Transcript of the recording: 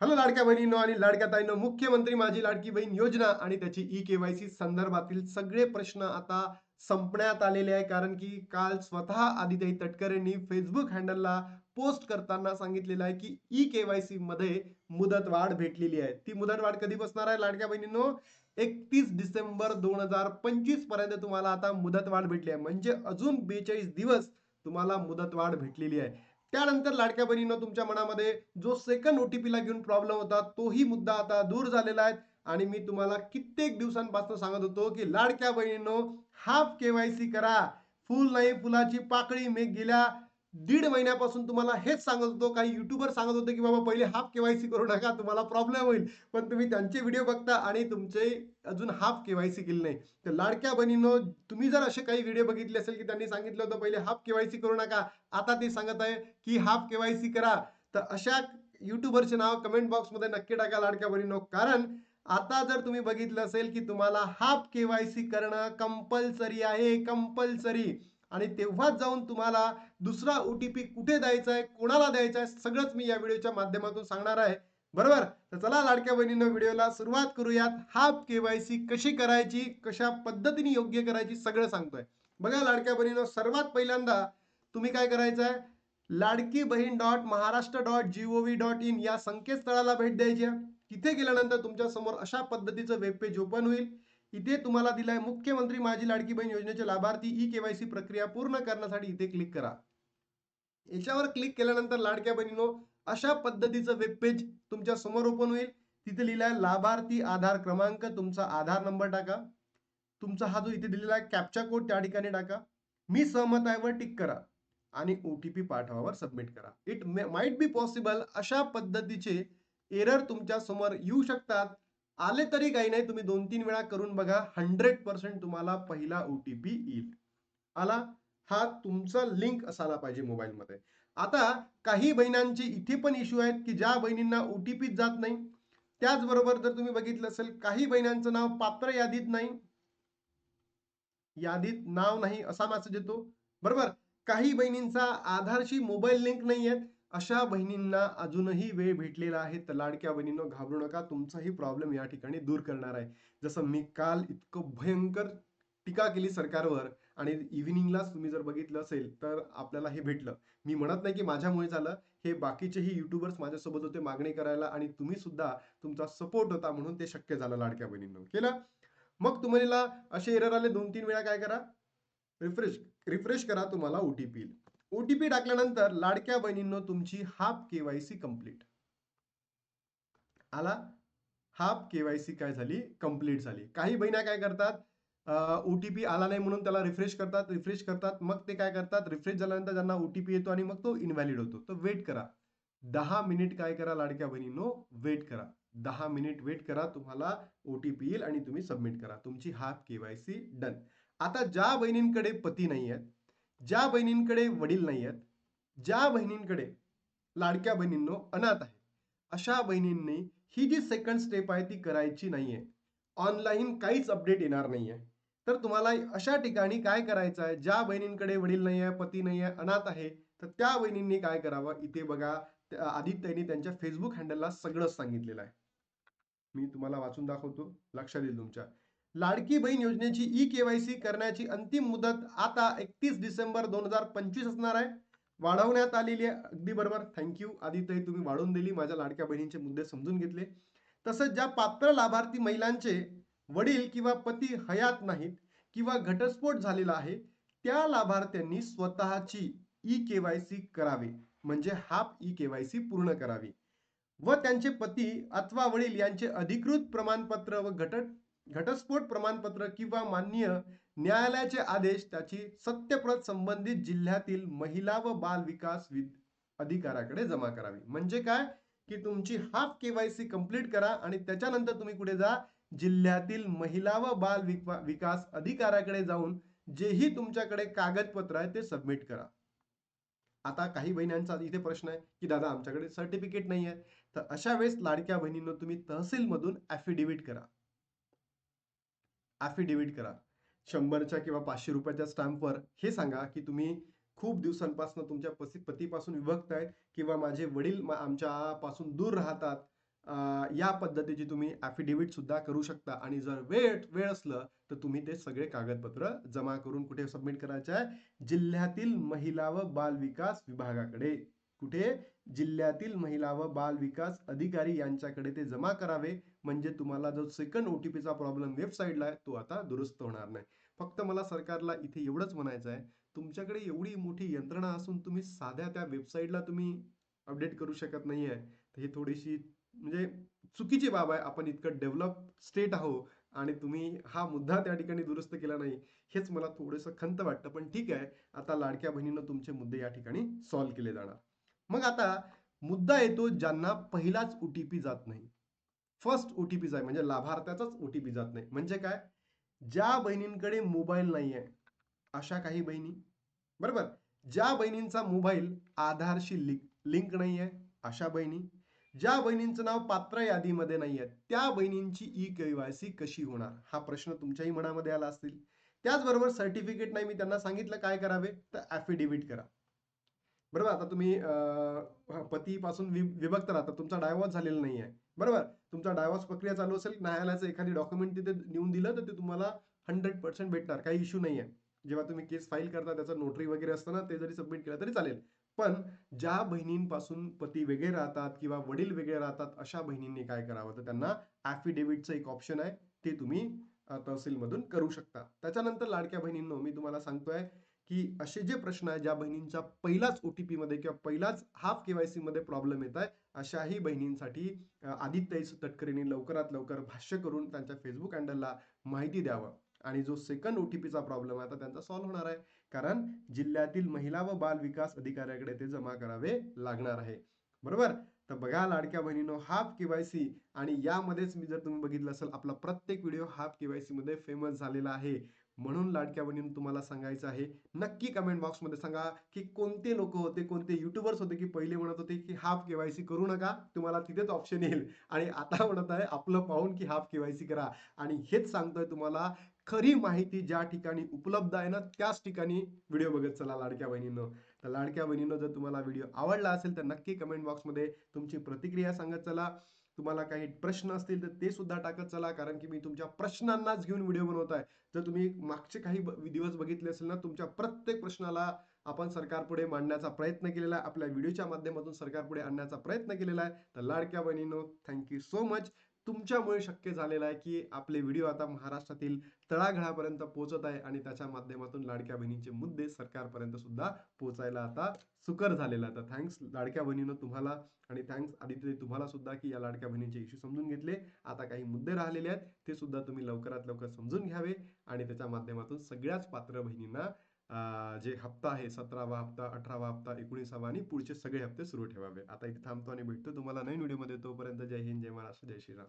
Hello लाडक्या बहिणींनो आणि लाडक्या ताईंनो मुख्यमंत्री माझी लाडकी बहीण योजना आणि त्याची ई केवायसी संदर्भातील सगळे प्रश्न आता संपण्यात आलेले आहे. कारण की काल स्वतः आदित्य तटकरेंनी फेसबुक हँडलला पोस्ट करताना सांगितलेलं आहे की ई केवायसी मध्ये मुदत वाढ भेटलेली आहे. ती मुदत वाढ कधी बसणार आहे लाडक्या बहिणींनो? एकतीस डिसेंबर दोन हजार पंचवीसपर्यंत तुम्हाला आता मुदत वाढ भेटली आहे. म्हणजे अजून बेचाळीस दिवस तुम्हाला मुदत वाढ भेटलेली आहे. त्यानंतर लाडक्या बहिणीनं तुमच्या मनामध्ये जो सेकंड ओटीपी ला घेऊन प्रॉब्लेम होता तोही मुद्दा आता दूर झालेला आहे. आणि मी तुम्हाला कित्येक दिवसांपासून सांगत होतो की लाडक्या बहिणींनो हाफ केवायसी करा. फुल नाही फुलाची पाकळी मी गेल्या. दीड महिन्यापासून तुम्हाला हेच सांगत होतो काही युट्यूबर सांगत होते की बाबा पहिले हाफ केवायसी करू नका तुम्हाला प्रॉब्लेम होईल. पण तुम्ही त्यांचे व्हिडिओ बघता आणि तुमचे अजून हाफ केवायसी केली नाही. तर लाडक्या बहिणीनो तुम्ही जर असे काही व्हिडिओ बघितले असेल की त्यांनी सांगितलं होतं पहिले हाफ केवायसी करू नका आता ते सांगत आहे की हाफ केवायसी करा. तर अशा युट्यूबरचे नाव कमेंट बॉक्समध्ये नक्की टाका लाडक्या बहिणीनो कारण आता जर तुम्ही बघितलं असेल की तुम्हाला हाफ केवायसी करणं कंपल्सरी आहे कंपल्सरी आणि तेव्हाच जाऊन तुम्हाला दुसरा ओ टी पी कुठे द्यायचा आहे कोणाला द्यायचा आहे सगळंच मी या व्हिडिओच्या माध्यमातून सांगणार आहे. बरोबर? तर चला लाडक्या बहिणीनं व्हिडिओला सुरुवात करूयात. हाफ केवायसी कशी करायची कशा पद्धतीने योग्य करायची सगळं सांगतोय. बघा लाडक्या बहिणीनं सर्वात पहिल्यांदा तुम्ही काय करायचं आहे Ladki Bahin dot Maharashtra dot G O V dot in या संकेतस्थळाला भेट द्यायची आहे. तिथे गेल्यानंतर तुमच्यासमोर अशा पद्धतीचं वेब पेज ओपन होईल. इथे तुम्हाला दिलाय मुख्यमंत्री माझी लाडकी बहीण योजनेचे लाभार्थी ई केवायसी प्रक्रिया पूर्ण करण्यासाठी इथे क्लिक करा. याच्यावर क्लिक केल्यानंतर लाडक्या बहिणीनो अशा पद्धतीचं वेब पेज तुमच्यासमोर ओपन होईल. तिथे लिहिलाय लाभार्थी आधार क्रमांक तुमचा आधार नंबर टाका. तुमचा हा जो इथे दिलेला आहे कॅप्चा कोड त्या ठिकाणी टाका. मी सहमत आहे वर टिक करा. आणि ओ टी पी पाठवावर सबमिट करा. इट माइट बी पॉसिबल अशा पद्धतीचे एरर तुमच्यासमोर येऊ शकतात. आले तरी काही नाही. तुम्ही दोन तीन वेळा करून बघा. हंड्रेड पर्सेंट तुम्हाला पहिला ओटीपी येईल. आला? हा तुमचा लिंक असायला पाहिजे मोबाईलमध्ये आता काही बहिणांचे इथे पण इश्यू आहेत की ज्या बहिणींना ओटीपी जात नाही. त्याचबरोबर जर तुम्ही बघितलं असेल काही बहिणांचं नाव पात्र यादीत नाही. यादीत नाव नाही असा मेसेज येतो. बरोबर? काही बहिणींचा आधारशी मोबाईल लिंक नाही आहेत अशा बहिणींना अजूनही वेळ भेटलेला आहे. तर लाडक्या बहिणींनो घाबरू नका. तुमचाही प्रॉब्लेम या ठिकाणी दूर करणार आहे. जसं मी काल इतकं भयंकर टीका केली सरकारवर आणि इव्हिनिंगलाच तुम्ही जर बघितलं असेल तर आपल्याला हे भेटलं. मी म्हणत नाही की माझ्यामुळे झालं. हे बाकीचेही युट्यूबर्स माझ्यासोबत होते मागणी करायला आणि तुम्ही सुद्धा तुमचा सपोर्ट होता म्हणून ते शक्य झालं लाडक्या बहिणींनो. केलं? मग तुम्हाला असे एरर आले दोन तीन वेळा काय करा? रिफ्रेश रिफ्रेश करा तुम्हाला ओ टी येईल ओटीपी टाकल्यानंतर लाडक्या बहिणींनो तुमची हाफ केवायसी कंप्लीट आला? हाफ केवायसी काय झाली? कंप्लीट झाली. काही बहिण्या काय करतात? ओटीपी आला नाही म्हणून त्याला रिफ्रेश करतात रिफ्रेश करतात. मग ते काय करतात? रिफ्रेश झाल्यानंतर त्यांना ओटीपी येतो आणि मग तो इनव्हॅलिड होतो. तर वेट करा. दहा मिनिट काय करा लाडक्या बहिणींनो? वेट करा. दहा मिनिट वेट करा. तुम्हाला ओटीपी येईल आणि तुम्ही सबमिट करा. तुमची हाफ केवायसी डन आता ज्या बहिणींकडे पती नाही आहेत ज्या बहिणींकडे वडील नाही आहेत ज्या बहिणींकडे लाडक्या बहिणींनो अनाथ आहे अशा बहिणींनी ही जी सेकंड स्टेप आहे ती करायची नाहीये. ऑनलाईन काहीच अपडेट येणार नाहीये. तर तुम्हाला अशा ठिकाणी काय करायचं आहे? ज्या बहिणींकडे वडील नाही आहे पती नाही आहे अनाथ आहे तर त्या बहिणींनी काय करावं? इथे बघा आदित्यने त्यांच्या फेसबुक हँडलला सगळंच सांगितलेलं आहे. मी तुम्हाला वाचून दाखवतो. लक्षात येईल तुमच्या. लाडकी बहीण योजनेची ई केवायसी करण्याची अंतिम मुदत आता एकतीस डिसेंबर दोन हजार पंचवीस असणार आहे. वाढवण्यात आलेली आहे. अगदी बरोबर. थँक्यू आदित्य तुम्ही वाढवून दिली. माझ्या लाडक्या बहिणींचे मुद्दे समजून घेतले. तसंच ज्या पात्र लाभार्थी महिलांचे वडील किंवा पती हयात नाहीत किंवा घटस्फोट झालेला आहे त्या लाभार्थ्यांनी स्वतःची ई केवायसी करावी. म्हणजे हाफ ई केवायसी पूर्ण करावी. व त्यांचे पती अथवा वडील यांचे अधिकृत प्रमाणपत्र व घट घटस्फोट प्रमाणपत्र किंवा मान्य न्यायालयाचे आदेश त्याची सत्यप्रत संबंधित जिल्ह्यातील महिला व बाल विकास अधिकाराकडे जमा करावी. म्हणजे काय? की तुमची हाफ केवायसी कंप्लीट करा आणि त्याच्यानंतर तुम्ही कुठे जा? जिल्ह्यातील महिला व बाल विकास अधिकाऱ्याकडे जाऊन जेही तुमच्याकडे कागदपत्र आहे ते सबमिट करा. आता काही बहिण्यांचा इथे प्रश्न आहे की दादा आमच्याकडे सर्टिफिकेट नाही आहे तर अशा वेळेस लाडक्या बहिणींना तुम्ही तहसीलमधून ॲफिडेव्हिट करा. ऍफिडेव्हिट करा. शंभरच्या किंवा पाचशे रुपयाच्या स्टॅम्पवर हे सांगा की तुम्ही खूप दिवसांपासून तुमच्या पती पतीपासून विभक्त आहेत किंवा माझे वडील आमच्या पासून दूर राहतात या पद्धतीची तुम्ही ॲफिडेविट सुद्धा करू शकता. आणि जर वेळ वेळ असलं तर तुम्ही ते सगळे कागदपत्र जमा करून कुठे सबमिट करायचे आहे? जिल्ह्यातील महिला व बाल विकास विभागाकडे. कुठे? जिल्ह्यातील महिला व बाल विकास अधिकारी यांच्याकडे ते जमा करावे. म्हणजे तुम्हाला जो सेकंड ओटीपीचा प्रॉब्लेम वेबसाईटला आहे तो आता दुरुस्त होणार नाही. फक्त मला सरकारला इथे एवढंच म्हणायचं आहे. तुमच्याकडे एवढी मोठी यंत्रणा असून तुम्ही साध्या त्या वेबसाईटला तुम्ही अपडेट करू शकत नाही आहे तर ही थोडीशी म्हणजे चुकीची बाब आहे. आपण इतकं डेव्हलप स्टेट आहो आणि तुम्ही हा मुद्दा त्या ठिकाणी दुरुस्त केला नाही हेच मला थोडंसं खंत वाटतं. पण ठीक आहे. आता लाडक्या बहिणीनं तुमचे मुद्दे या ठिकाणी सॉल्व्ह केले जाणार. मग आता मुद्दा येतो ज्यांना पहिलाच ओ टी पी जात नाही. फर्स्ट ओटीपी आहे म्हणजे लाभार्थ्याचाच पी जात नाही. म्हणजे काय? ज्या बहिणींकडे मोबाईल नाही आहे अशा काही बहिणी. बरोबर? ज्या बहिणींचा मोबाईल आधारशी लिंक लिंक नाही आहे अशा बहिणी. ज्या बहिणींचं नाव पात्र यादीमध्ये नाही आहे त्या बहिणींची ई केवायसी कशी होणार? हा प्रश्न तुमच्याही मनामध्ये आला असतील त्याचबरोबर सर्टिफिकेट नाही मी त्यांना सांगितलं काय करावे? तर ॲफिडेव्हिट करा. बरोबर? आता तुम्ही पतीपासून वि विभक्त राहता. तुमचा डायव्हॉर्स झालेला नाही आहे बरोबर? तुमचा डायव्हॉर्स प्रक्रिया चालू असेल न्यायालयाचं एखादी डॉक्युमेंट तिथे नेऊन दिलं तर ते तुम्हाला हंड्रेड पर्सेंट भेटणार. काही इश्यू नाही आहे जेव्हा तुम्ही केस फाईल करता त्याचा नोटरी वगैरे असताना ते जरी सबमिट केलं तरी चालेल. पण ज्या बहिणींपासून पती वेगळे राहतात किंवा वडील वेगळे राहतात अशा बहिणींनी काय करावं? तर त्यांना ॲफिडेव्हिटचं एक ऑप्शन आहे. ते तुम्ही तहसीलमधून करू शकता. त्याच्यानंतर लाडक्या बहिणींनो मी तुम्हाला सांगतोय की असे जे प्रश्न आहे ज्या बहिणींचा पहिलाच ओ टी पीमध्ये किंवा पहिलाच हाफ केवायसी मध्ये प्रॉब्लेम येत आहे अशाही बहिणींसाठी आदित्य तटकरेंनी लवकरात लवकर भाष्य करून त्यांच्या फेसबुक हँडलला माहिती द्यावं. आणि जो सेकंड ओटीपीचा प्रॉब्लेम आहे आता त्यांचा सॉल्व्ह होणार आहे. कारण जिल्ह्यातील महिला व बाल विकास अधिकाऱ्याकडे ते जमा करावे लागणार आहे. बरोबर? तर बघा लाडक्या बहिणीनो हाफ केवायसी आणि यामध्येच मी जर तुम्ही बघितलं असेल आपला प्रत्येक व्हिडिओ हाफ केवायसी मध्ये फेमस झालेला आहे. म्हणून लाडक्या बहिणीनं तुम्हाला सांगायचं आहे नक्की कमेंट बॉक्समध्ये सांगा की कोणते लोक होते कोणते युट्यूबर्स होते की पहिले म्हणत होते की हाफ केवायसी करू नका तुम्हाला तिथेच ऑप्शन येईल. आणि आता म्हणत आहे आपलं पाहून की हाफ केवायसी करा. आणि हेच सांगतोय तुम्हाला खरी माहिती ज्या ठिकाणी उपलब्ध आहे ना त्याच ठिकाणी व्हिडिओ बघत चला लाडक्या बहिणीनं. तर लाडक्या बहिणीनं जर तुम्हाला व्हिडिओ आवडला असेल तर नक्की कमेंट बॉक्समध्ये तुमची प्रतिक्रिया सांगत चला. तुम्हाला काही प्रश्न असतील तर ते सुद्धा टाकत चला. कारण की मी तुमच्या प्रश्नांनाच घेऊन व्हिडिओ बनवत आहे जर तुम्ही मागचे काही दिवस बघितले असेल ना तुमच्या प्रत्येक प्रश्नाला आपण सरकारपुढे मांडण्याचा प्रयत्न केलेला आहे. आपल्या व्हिडिओच्या माध्यमातून सरकारपुढे आणण्याचा प्रयत्न केलेला आहे. तर लाडक्या बहिणीनो थँक्यू सो मच तुमच्यामुळे शक्य झालेलं आहे की आपले व्हिडिओ आता महाराष्ट्रातील तळाघळापर्यंत पोहोचत आहे आणि त्याच्या माध्यमातून लाडक्या बहिणींचे मुद्दे सरकारपर्यंत सुद्धा पोहोचायला आता सुकर झालेला आहे. तर थँक्स लाडक्या बहिणीनं तुम्हाला आणि थँक्स आदित्य तुम्हाला सुद्धा की या लाडक्या बहिणींचे इश्यू समजून घेतले. आता काही मुद्दे राहिलेले आहेत ते सुद्धा तुम्ही लवकरात लवकर समजून घ्यावे आणि त्याच्या माध्यमातून सगळ्याच पात्र बहिणींना जे हप्ता आहे सतरावा हप्ता अठरावा हप्ता एकोणीसावा आणि पुढचे सगळे हप्ते सुरू ठेवावे. आता इथे थांबतो आणि भेटतो. तुम्हाला नवीन व्हिडिओमध्ये तोपर्यंत जय हिंद जय महाराष्ट्र जय श्रीराम.